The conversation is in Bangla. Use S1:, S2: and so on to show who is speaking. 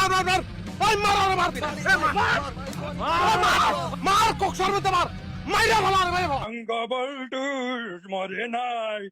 S1: মার মার মার। ওই মার, আর মার মার। মার কোক সর্বতে মার। মাইরা ভালো মাইরা ভালো
S2: অঙ্গ মরে নাই।